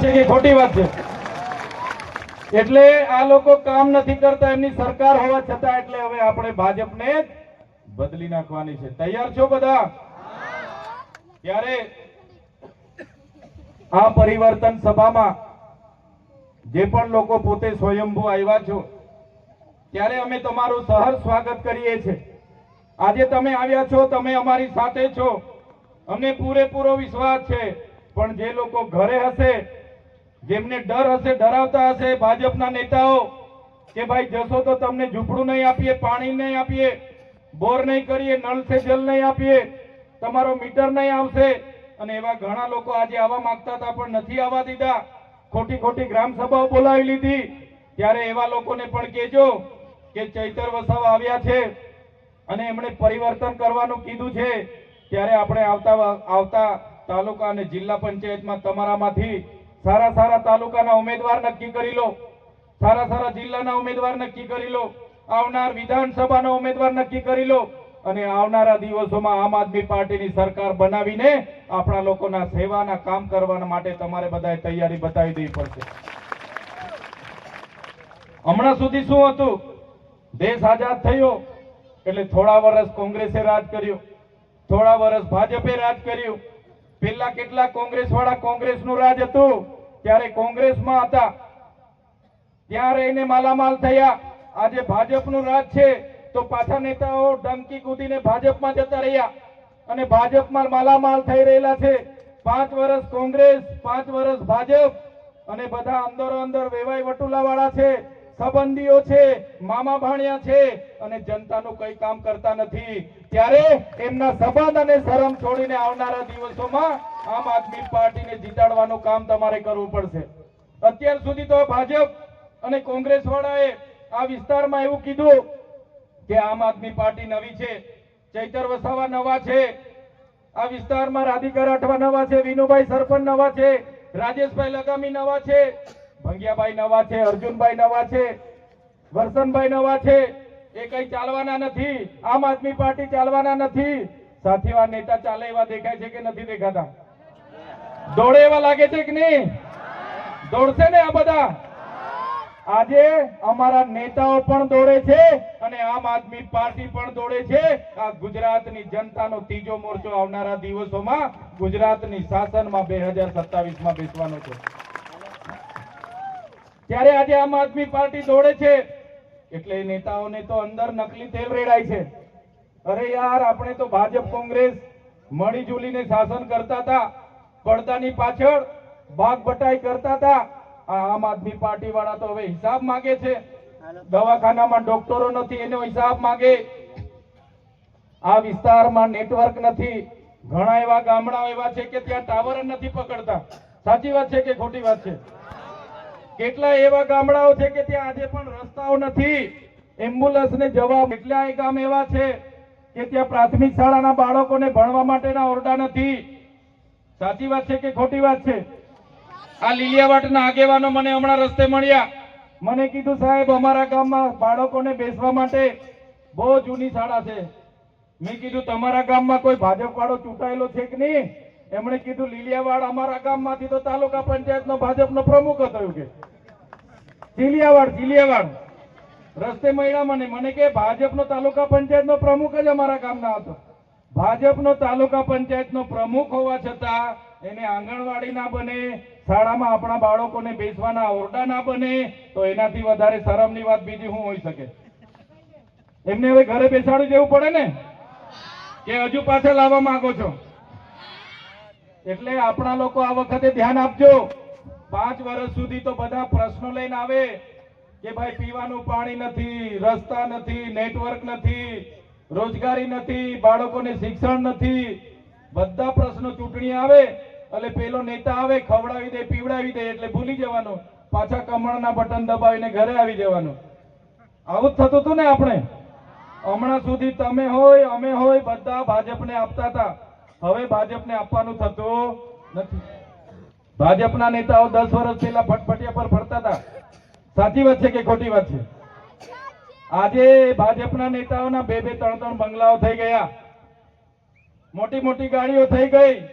ખોટી વાત છે? એટલે આ લોકો કામ નથી કરતા, એમની સરકાર હોવા છતાં એટલે હવે આપણે ભાજપને બદલી નાખવાની છે. તૈયાર છો બધા? ત્યારે આ પરિવર્તન સભામાં જે પણ લોકો પોતે સ્વયંભૂ આવ્યા છો, ત્યારે અમે તમારું સહર સ્વાગત કરીએ છીએ આજે તમે આવ્યા છો, તમે અમારી સાથે છો. અમને પૂરેપૂરો વિશ્વાસ છે, પણ જે લોકો ઘરે હશે જેમને ડર હશે, ડરાવતા હશે ભાજપના નેતાઓ કે ભાઈ જશો તો તમને ઝૂંપડું નહીં આપીએ, પાણી નહીં આપીએ, બોર નહીં કરીએ, નળ સે જલ નહીં આપીએ, તમારો મીટર નહીં આવશે. અને એવા ઘણા લોકો આજે આવવા માંગતા હતા પણ નથી આવવા દીધા. ખોટી ખોટી ગ્રામ સભાઓ બોલાવી લીધી. ત્યારે એવા લોકોને પણ કહેજો કે ચૈતર વસાવા આવ્યા છે અને એમણે પરિવર્તન કરવાનું કીધું છે. ત્યારે આપણે આવતા આવતા તાલુકા અને જિલ્લા પંચાયતમાં તમારામાંથી સારા સારા તાલુકાના ઉમેદવાર નક્કી કરી લો. સારા સારા જિલ્લાના ઉમેદવાર નક્કી કરી લો. આવનાર વિધાનસભાના ઉમેદવાર નક્કી કરી લો. અને આવનારા દિવસોમાં આમ આદમી પાર્ટીની સરકાર બનાવીને આપણા લોકોના સેવાના કામ કરવા માટે તમારે બધાએ તૈયારી બતાવી દેવી પડશે. હમણાં સુધી શું હતું? દેશ આઝાદ થયો. એટલે થોડા વર્ષ કોંગ્રેસે રાજ કર્યું. થોડા વર્ષ ભાજપે રાજ કર્યું. પેલા કેટલા કોંગ્રેસ વાળા કોંગ્રેસનું રાજ હતું? ત્યારે કોંગ્રેસમાં હતા. ત્યાં રહીને માલામાલ થયા. આજે ભાજપનું રાજ છે. તો પાછા નેતાઓ ડંકી કૂદીને ભાજપમાં જતા રહ્યા. અને ભાજપમાં માલામાલ થઈ રહેલા છે. પાંચ વર્ષ કોંગ્રેસ, પાંચ વર્ષ ભાજપ અને બધા અંદરો અંદર વેવાઈ વટુલા વાળા છે. સંબંધીઓ છે, મામા ભાણિયા છે અને જનતાનું કઈ કામ કરતા નથી. ત્યારે એમના સંબંધ અને શરમ છોડીને આવનારા દિવસોમાં આમ આદમી પાર્ટીને જીતાડવાનું કામ તમારે કરવું પડશે. અત્યાર સુધી તો ભાજપ અને કોંગ્રેસ વાળાએ આ વિસ્તારમાં એવું કીધું કે આમ આદમી પાર્ટી નવી છે, ચૈતર વસાવા નવા છે, આ વિસ્તારમાં રાધિકા રાઠવા નવા છે, વિનુભાઈ સરપંચ નવા છે, રાજેશભાઈ લગામી નવા છે ભંગિયાભાઈ નવા છે, અર્જુનભાઈ નવા છે, વરસનભાઈ નવા છે, એ કઈ ચાલવાના નથી, આમ આદમી પાર્ટી ચાલવાના નથી. સાથીવાર, નેતા ચાલે એવા દેખાય છે કે નથી દેખાતા? દોડે એવા લાગે છે કે નહીં? દોડશે ને આ બધા? આજે અમારા નેતાઓ પણ દોડે છે અને આમ આદમી પાર્ટી પણ દોડે છે. આ ગુજરાતની જનતાનો ત્રીજો મોરચો આવનારા દિવસોમાં ગુજરાતની શાસનમાં બે હજાર સત્તાવીસમાં બેસવાનો છે. ત્યારે આજે આમ આદમી પાર્ટી દોડે છે. એટલે નેતાઓને તો અંદર નકલી તેલ રેડાય છે. અરે યાર આપણે તો ભાજપ કોંગ્રેસ મળી જુલીને શાસન કરતા હતા પડદાની પાછળ ભાગ બટાઈ કરતા હતા. આ આમ આદમી પાર્ટી વાળા તો હવે હિસાબ માંગે છે. દવાખાનામાં ડોક્ટરો નથી એનો હિસાબ માંગે. આ વિસ્તારમાં નેટવર્ક નથી. ઘણા એવા ગામડાઓ એવા છે કે ત્યાં ટાવર નથી પકડતા. સાચી વાત છે કે ખોટી વાત છે? કેટલા એવા ગામડાઓ છે કે ત્યાં આજે પણ રસ્તાઓ નથી? એમ્બ્યુલન્સ ને જવા કેટલાય ગામ એવા છે કે ત્યાં પ્રાથમિક શાળાના બાળકોને ભણવા માટેના ઓરડા નથી. સાચી વાત છે કે ખોટી વાત છે? આ લીલિયાવાટના આગેવાનો મને હમણાં રસ્તે મળ્યા. મને કીધું, સાહેબ, અમારા ગામમાં બાળકોને બેસવા માટે બહુ જૂની શાળા છે. મેં કીધું, તમારા ગામમાં કોઈ ભાજપ વાળો ચૂંટાયેલો છે કે નહીં? એમણે કીધું, લીલિયાવાડ અમારા ગામમાંથી તો તાલુકા પંચાયતનો ભાજપનો પ્રમુખ હતો. એવું કે. ચીલિયાવાડ ચીલિયાવાડ રસ્તે મળ્યા મને મને કે ભાજપનો તાલુકા પંચાયતનો પ્રમુખ જ અમારા ગામના હતો. ભાજપનો તાલુકા પંચાયતનો પ્રમુખ હોવા છતાં એને આંગણવાડી ના બને, શાળામાં આપણા બાળકોને બેસવાના ઓરડા ના બને, તો એનાથી વધારે શરમની વાત બીજી શું હોઈ શકે? એમને હવે ઘરે બેસાડી દેવું પડે ને? કે હજુ પાછા લાવવા માંગો છો? એટલે આપણા લોકો આ વખતે ધ્યાન આપજો. પાંચ વર્ષ સુધી તો બધા પ્રશ્નો લઈને આવે કે ભાઈ, પીવાનું પાણી નથી, રસ્તા નથી, નેટવર્ક નથી, રોજગારી નથી, બાળકોને શિક્ષણ નથી. બધા પ્રશ્નો ચૂંટણી આવે એટલે પેલો નેતા આવે, ખવડાવી દે, પીવડાવી દે એટલે ભૂલી જવાનું. પાછા કમળના બટન દબાવીને ઘરે આવી જવાનું. આવું જ થતું હતું ને આપણે? હમણાં સુધી તમે હોય, અમે હોય, બધા ભાજપને આપતા હતા. હવે ભાજપને આપવાનું થતું નથી. ભાજપના નેતાઓ દસ વર્ષ પહેલા ફટફટિયા પર ફરતા હતા. સાચી વાત છે કે ખોટી વાત છે? આજે ભાજપના નેતાઓના બે બે, ત્રણ ત્રણ બંગલાઓ થઈ ગયા. મોટી મોટી ગાડીઓ થઈ ગઈ.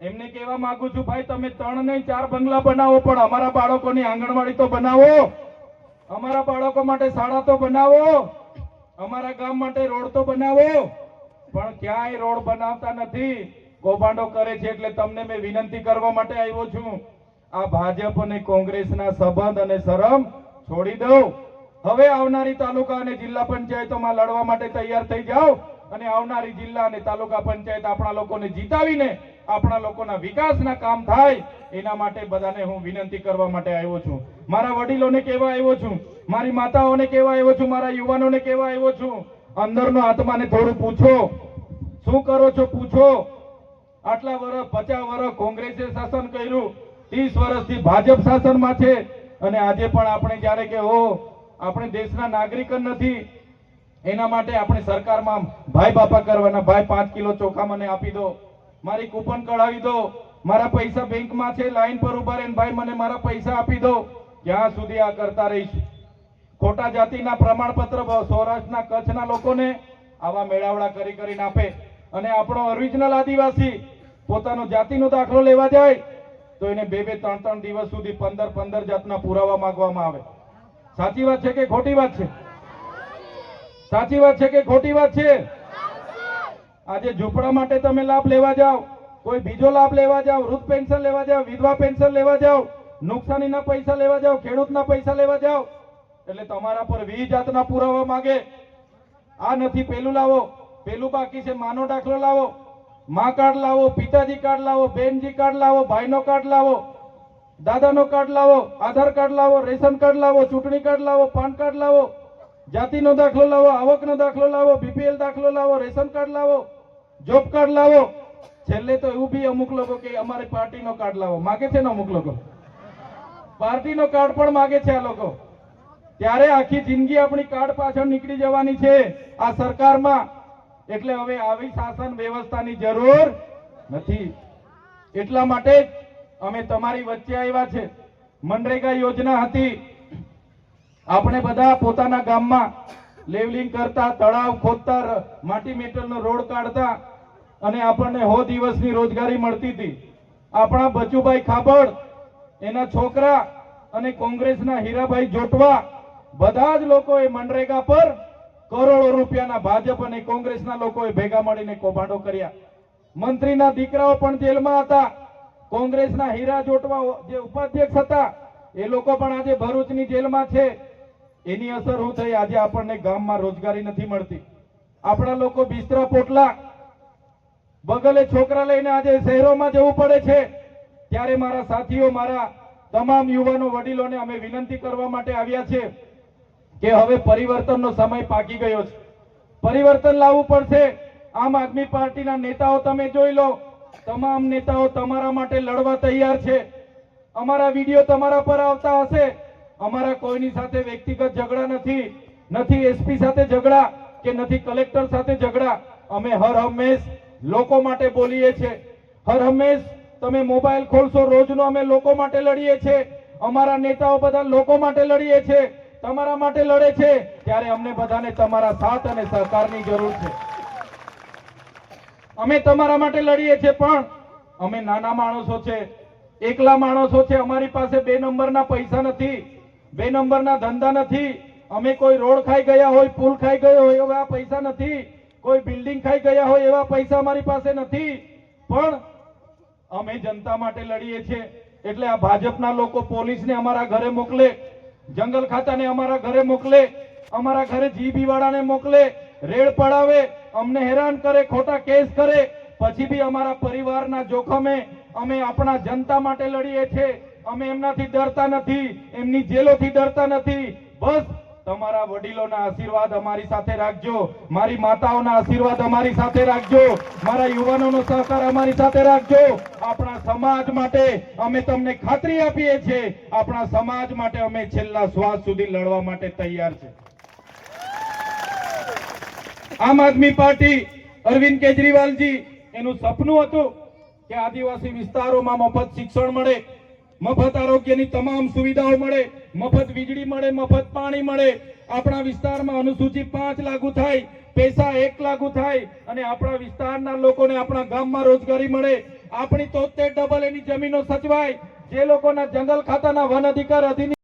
એમને કહેવા માંગુ છું, ભાઈ, તમે ત્રણ નહીં, ચાર બંગલા બનાવો, પણ અમારા બાળકોની આંગણવાડી તો બનાવો. અમારા બાળકો માટે શાળા તો બનાવો. અમારા ગામ માટે રોડ તો બનાવો. પણ ક્યાંય રોડ બનાવતા નથી. કૌભાંડો કરે છે એટલે તમને મેં વિનંતી કરવા માટે આવ્યો છું. આ ભાજપ અને કોંગ્રેસના સંબંધ અને શરમ છોડી દઉં. હવે આવનારી તાલુકા અને જિલ્લા પંચાયતોમાં લડવા માટે તૈયાર થઈ જાઓ અને આવનારી જિલ્લા અને તાલુકા પંચાયત આપણા લોકોને જીતાવીને આપણા લોકોના વિકાસના કામ થાય એના માટે બધાને હું વિનંતી કરવા માટે આવ્યો છું. મારા વડીલોને કહેવા આવ્યો છું, મારી માતાઓને કહેવા આવ્યો છું, મારા યુવાનોને કહેવા આવ્યો છું. અંદરનો આત્માને થોડું પૂછો. શું કરો છો? પૂછો. આટલા વર્ષ, પચાસ વર્ષ કોંગ્રેસે શાસન કર્યું, ત્રીસ વર્ષથી ભાજપ શાસનમાં છે. અને આજે પણ આપણે જ્યારે કે હો આપણે દેશના નાગરિક જ નથી, એના માટે આપણે સરકારમાં ભાઈ બાપા કરવાના, ભાઈ પાંચ કિલો ચોખા મને આપી દો, મારી કૂપન કઢાવી દો, મારા પૈસા બેંકમાં છે, લાઈન પર ઊભા રહીને ભાઈ મને મારા પૈસા આપી દો, ક્યાં સુધી આ કરતા રહીશ? ખોટા જાતિના પ્રમાણપત્ર સૌરાષ્ટ્રના કચ્છના લોકોને આવા મેળાવડા કરી કરીને આપે. અને આપણો ઓરિજિનલ આદિવાસી પોતાનો જાતિનો દાખલો લેવા જાય, તો એને બે બે ત્રણ ત્રણ દિવસ સુધી પંદર પંદર જાતના પુરાવા માંગવામાં આવે. સાચી વાત છે કે ખોટી વાત છે? સાચી વાત છે કે ખોટી વાત છે? આજે ઝૂંપડા માટે તમે લાભ લેવા જાઓ, કોઈ બીજો લાભ લેવા જાઓ, વૃદ્ધ પેન્શન લેવા જાઓ, વિધવા પેન્શન લેવા જાઓ, નુકસાનીના પૈસા લેવા જાઓ, ખેડૂતના પૈસા લેવા જાઓ, એટલે તમારા પર વી જાતના પુરાવા માંગે. આ નથી, પેલું લાવો, પેલું બાકી છે, માનો દાખલો લાવો. મા કાર્ડ લાવો પિતાજી કાર્ડ લાવો બેનજી કાર્ડ લાવો ભાઈનો કાર્ડ લાવો દાદાનો કાર્ડ લાવો આધાર કાર્ડ લાવો રેશન કાર્ડ લાવો ચૂંટણી કાર્ડ લાવો પાન કાર્ડ લાવો જાતિનો દાખલો લાવો આવકનો દાખલો લાવો બીપીએલ દાખલો લાવો રેશન કાર્ડ લાવો જોબ કાર્ડ લાવો છેલ્લે તો એવું બી અમુક લોકો કે અમારી પાર્ટીનો કાર્ડ લાવો માગે છે ને અમુક લોકો પાર્ટીનો કાર્ડ પણ માગે છે આ લોકો ત્યારે આખી જિંદગી આપણી કાર્ડ પાછળ નીકળી જવાની છે આ સરકારમાં એટલે હવે આવી શાસન વ્યવસ્થાની જરૂર નથી. એટલા માટે અમે તમારી વચ્ચે આવ્યા છે. મનરેગા યોજના હતી. આપણે બધા પોતાના ગામમાં લેવલિંગ કરતા, તળાવ ખોદતા માટી મેટલનો રોડ કાઢતા અને આપણને હો દિવસની રોજગારી મળતી હતી. આપણા બચુભાઈ ખાબડ, એના છોકરા અને કોંગ્રેસના હીરાભાઈ જોટવા, બધા જ લોકોએ મનરેગા પર કરોડો રૂપિયાના ભાજપ અને કોંગ્રેસના લોકોએ ભેગા મળીને કૌભાંડો કર્યા. મંત્રીના દીકરાઓ પણ જેલમાં હતા. કોંગ્રેસના હીરા જોટવા જે ઉપાધ્યક્ષ હતા, એ લોકો પણ આજે ભરૂચની જેલમાં છે. એની અસર શું થઈ? આજે આપણને ગામમાં રોજગારી નથી મળતી. આપણા લોકો બિસ્તરા પોટલા. બગલે છોકરા લઈને આજે શહેરોમાં જવું પડે છે. ત્યારે મારા સાથીઓ, મારા તમામ યુવાનો વડીલોને અમે વિનંતી કરવા માટે આવ્યા છે. કે હવે પરિવર્તનનો સમય પાકી ગયો છે. પરિવર્તન લાવવું પડશે. આમ આદમી પાર્ટીના નેતાઓ તમે જોઈ લો. તમામ નેતાઓ તમારા માટે લડવા તૈયાર છે. અમારા વીડિયો તમારા પર આવતા હશે. અમારા કોઈની સાથે વ્યક્તિગત ઝઘડા નથી. નથી એસપી સાથે ઝઘડા કે નથી કલેક્ટર સાથે ઝઘડા. અમે હર હંમેશ લોકો માટે બોલીએ છીએ. હર હંમેશ તમે મોબાઈલ ખોલશો, રોજનો અમે લોકો માટે લડીએ છીએ. અમારા નેતાઓ બધા લોકો માટે લડીએ છીએ. તમારા માટે લડે છે, ત્યારે અમને બધાને તમારા સાથ અને સહકારની જરૂર છે. અમે તમારા માટે લડીએ છીએ, પણ અમે નાના માણસો છે, એકલા માણસો છે, અમારી પાસે બે નંબરના પૈસા નથી, બે નંબરના ધંધા નથી, અમે કોઈ રોડ ખાઈ ગયા હોય, પુલ ખાઈ ગયો હોય, એવા પૈસા નથી, કોઈ બિલ્ડિંગ ખાઈ ગયા હોય, એવા પૈસા અમારી પાસે નથી, પણ અમે જનતા માટે લડીએ છીએ, એટલે આ ભાજપના લોકો પોલીસને અમારા ઘરે મોકલે જંગલ ખાતાને અમારા ઘરે મોકલે, અમારા ઘરે જીબી વાળાને મોકલે, રેડ પડાવે, અમને હેરાન કરે, ખોટા કેસ કરે. પછી બી અમારા પરિવારના જોખમે અમે આપણા જનતા માટે લડીએ છીએ અમે એમનાથી ડરતા નથી, એમની જેલોથી ડરતા નથી. બસ, તમારા વડીલોના આશીર્વાદ અમારી સાથે રાખજો. મારી માતાઓના આશીર્વાદ અમારી સાથે રાખજો. મારા યુવાનોનો સહકાર અમારી સાથે રાખજો. આપણા સમાજ માટે અમે તમને ખાતરી આપીએ છીએ, આપણા સમાજ માટે અમે છેલ્લા શ્વાસ સુધી લડવા માટે તૈયાર છે. આમ આદમી પાર્ટી અરવિંદ કેજરીવાલજી, એનું સપનું હતું કે આદિવાસી વિસ્તારોમાં મફત શિક્ષણ મળે, મફત આરોગ્યની તમામ સુવિધાઓ મળે, મફત વીજળી મળે, મફત પાણી મળે. આપણા વિસ્તારમાં અનુસૂચિત પાંચ લાગુ થાય, પૈસા એક લાગુ થાય અને આપણા વિસ્તારના લોકોને આપણા ગામમાં રોજગારી મળે. આપણી તોતેર ડબલ એની જમીનો સચવાય. જે લોકોના જંગલ ખાતાના વન અધિકાર અધિનિયમ